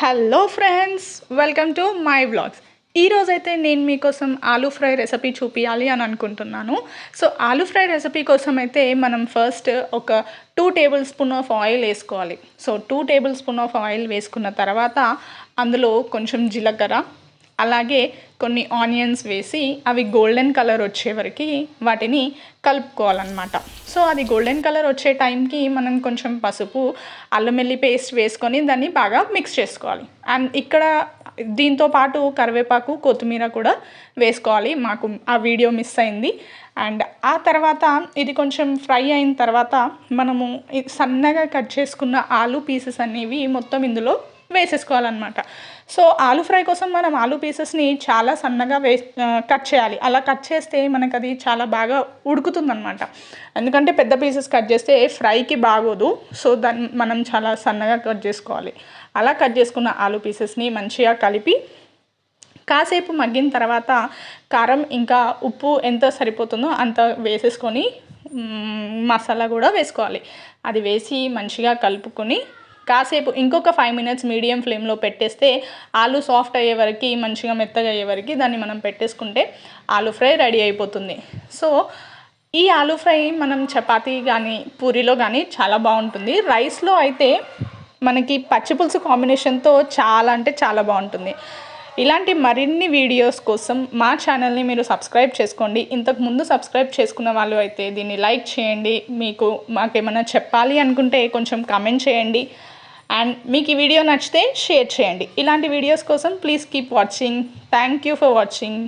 Hello friends welcome to my vlogs ఈరోజైతే నేను మీకోసం ఆలూ ఫ్రై రెసిపీ చూపించాలి అని అనుకుంటున్నాను. సో ఆలూ ఫ్రై రెసిపీ కోసం అయితే మనం ఫస్ట్ ఒక two tablespoon of oil వేసుకోవాలి. So two tablespoon of oil వేసుకున్న తర్వాత అందులో కొంచెం జీలకర్ర అలాగే కొన్ని ఆనియన్స్ వేసి అవి గోల్డెన్ కలర్ వచ్చే వరకు వాటిని కలుపుకోవాలన్నమాట. సో అది గోల్డెన్ కలర్ వచ్చే టైంకి మనం కొంచెం పసుపు అల్లం వెల్లి పేస్ట్ వేసుకొని దాన్ని బాగా మిక్స్ చేసుకోవాలి. అండ్ ఇక్కడ దీంతో పాటు కరివేపాకు కొత్తిమీర కూడా వేసుకోవాలి. మాకు ఆ వీడియో మిస్ అయింది. అండ్ ఆ తర్వాత ఇది కొంచెం ఫ్రై అయిన తర్వాత మనము సన్నగా కట్ చేసుకున్న ఆలు పీసెస్ అనేవి మొత్తం ఇందులో వేసేసుకోవాలన్నమాట. సో ఆలు ఫ్రై కోసం మనం ఆలు పీసెస్ని చాలా సన్నగా వే కట్ చేయాలి. అలా కట్ చేస్తే మనకు అది చాలా బాగా ఉడుకుతుందన్నమాట. ఎందుకంటే పెద్ద పీసెస్ కట్ చేస్తే ఫ్రైకి బాగోదు. సో దాన్ని మనం చాలా సన్నగా కట్ చేసుకోవాలి. అలా కట్ చేసుకున్న ఆలు పీసెస్ని మంచిగా కలిపి కాసేపు మగ్గిన తర్వాత కారం ఇంకా ఉప్పు ఎంత సరిపోతుందో అంత వేసేసుకొని మసాలా కూడా వేసుకోవాలి. అది వేసి మంచిగా కలుపుకొని కాసేపు ఇంకొక ఫైవ్ మినిట్స్ మీడియం ఫ్లేమ్లో పెట్టేస్తే ఆలు సాఫ్ట్ అయ్యే వరకు మంచిగా మెత్తగా అయ్యే వరకు దాన్ని మనం పెట్టేసుకుంటే ఆలు ఫ్రై రెడీ అయిపోతుంది. సో ఈ ఆలు ఫ్రై మనం చపాతీ కానీ పూరిలో కానీ చాలా బాగుంటుంది. రైస్లో అయితే మనకి పచ్చిపులుసు కాంబినేషన్తో చాలా అంటే చాలా బాగుంటుంది. ఇలాంటి మరిన్ని వీడియోస్ కోసం మా ఛానల్ని మీరు సబ్స్క్రైబ్ చేసుకోండి. ఇంతకు ముందు సబ్స్క్రైబ్ చేసుకున్న వాళ్ళు అయితే దీన్ని లైక్ చేయండి. మీకు మాకేమైనా చెప్పాలి అనుకుంటే కొంచెం కమెంట్ చేయండి. అండ్ మీకు ఈ వీడియో నచ్చితే షేర్ చేయండి. ఇలాంటి వీడియోస్ కోసం please keep watching thank you for watching